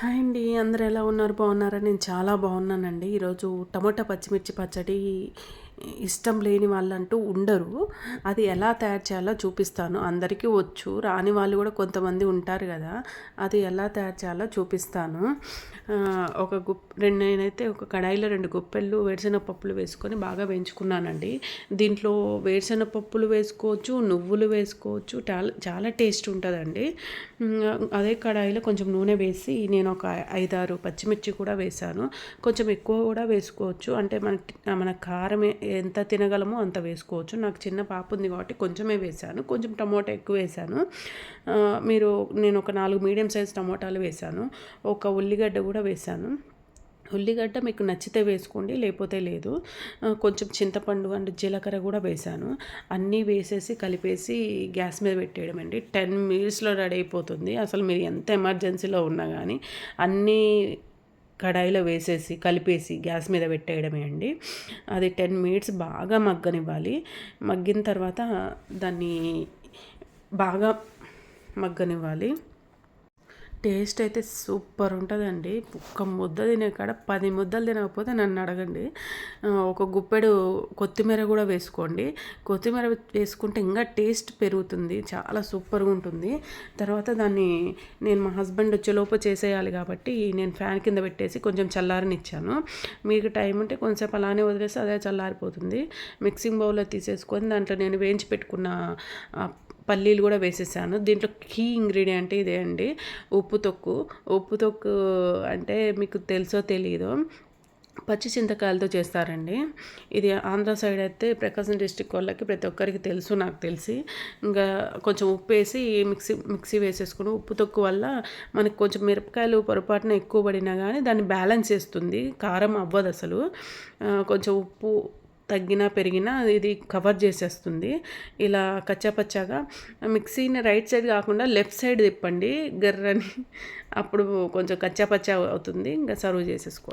Hi అండి. అందరు ఎలా ఉన్నారు? బాగున్నారా? నేను చాలా బాగున్నానండి. ఈరోజు టమోటా పచ్చిమిర్చి పచ్చడి ఇష్టం లేని వాళ్ళంటూ ఉండరు. అది ఎలా తయారు చేయాలో చూపిస్తాను. అందరికీ వచ్చు రాని వాళ్ళు కూడా కొంతమంది ఉంటారు కదా అది ఎలా తయారు చేయాలో చూపిస్తాను. ఒక గుప్ రెండు నేనైతే ఒక కడాయిలో రెండు గుప్పెళ్ళు వేరుశెనగ పప్పులు వేసుకొని బాగా వేయించుకున్నానండి. దీంట్లో వేరుశెనగ పప్పులు వేసుకోవచ్చు నువ్వులు వేసుకోవచ్చు చాలా చాలా టేస్ట్ ఉంటుందండి. అదే కడాయిలో కొంచెం నూనె వేసి నేను ఒక ఐదారు పచ్చిమిర్చి కూడా వేసాను కొంచెం ఎక్కువ కూడా వేసుకోవచ్చు. అంటే మన మన కారం ఎంత తినగలమో అంత వేసుకోవచ్చు. నాకు చిన్న పాప ఉంది కాబట్టి కొంచెమే వేసాను కొంచెం టమోటా ఎక్కువ వేసాను మీరు నేను ఒక నాలుగు మీడియం సైజ్ టమోటాలు వేసాను ఒక ఉల్లిగడ్డ కూడా వేసాను ఉల్లిగడ్డ మీకు నచ్చితే వేసుకోండి లేకపోతే లేదు. కొంచెం చింతపండు అండ్ జీలకర్ర కూడా వేశాను. అన్నీ వేసేసి కలిపేసి గ్యాస్ మీద పెట్టేయడం అండి టెన్ మినిట్స్లో రెడీ అయిపోతుంది. అసలు మీరు ఎంత ఎమర్జెన్సీలో ఉన్నా కానీ అన్నీ కడాయిలో వేసేసి కలిపేసి గ్యాస్ మీద పెట్టేయడమే అండి. అది టెన్ మినిట్స్ బాగా మగ్గనివ్వాలి. మగ్గిన తర్వాత దాన్ని బాగా మగ్గనివ్వాలి. టేస్ట్ అయితే సూపర్ ఉంటుందండి. ఒక్క ముద్ద తినే కాడ పది ముద్దలు తినకపోతే నన్ను అడగండి. ఒక గుప్పెడు కొత్తిమీర కూడా వేసుకోండి. కొత్తిమీర వేసుకుంటే ఇంకా టేస్ట్ పెరుగుతుంది. చాలా సూపర్గా ఉంటుంది. తర్వాత దాన్ని నేను మా హస్బెండ్ వచ్చేలోపు చేసేయాలి కాబట్టి నేను ఫ్యాన్ కింద పెట్టేసి కొంచెం చల్లారనిచ్చాను. మీకు టైం ఉంటే కొంచెంసేపు అలానే వదిలేస్తే అదే చల్లారిపోతుంది. మిక్సింగ్ బౌల్లో తీసేసుకొని దాంట్లో నేను వేయించి పెట్టుకున్న పల్లీలు కూడా వేసేసాను. దీంట్లో కీ ఇంగ్రీడియంట్ ఇదే అండి. ఉప్పు తొక్కు. ఉప్పు తొక్కు అంటే మీకు తెలుసో తెలియదో పచ్చి చింతకాయలతో చేస్తారండి. ఇది ఆంధ్ర సైడ్ అయితే ప్రకాశం డిస్టిక్ వాళ్ళకి ప్రతి ఒక్కరికి తెలుసు నాకు తెలిసి. ఇంకా కొంచెం ఉప్పు వేసి మిక్సీ మిక్సీ వేసేసుకుని ఉప్పు తొక్కు వల్ల మనకి కొంచెం మిరపకాయలు పొరపాటున ఎక్కువ పడినా కానీ దాన్ని బ్యాలెన్స్ చేస్తుంది. కారం అవ్వదు అసలు. కొంచెం ఉప్పు తగ్గినా పెరిగినా ఇది కవర్ చేసేస్తుంది. ఇలా కచ్చాపచ్చాగా మిక్సీని రైట్ సైడ్ కాకుండా లెఫ్ట్ సైడ్ తిప్పండి. గర్రని అప్పుడు కొంచెం కచ్చాపచ్చా అవుతుంది. ఇంకా సర్వ్ చేసేసుకో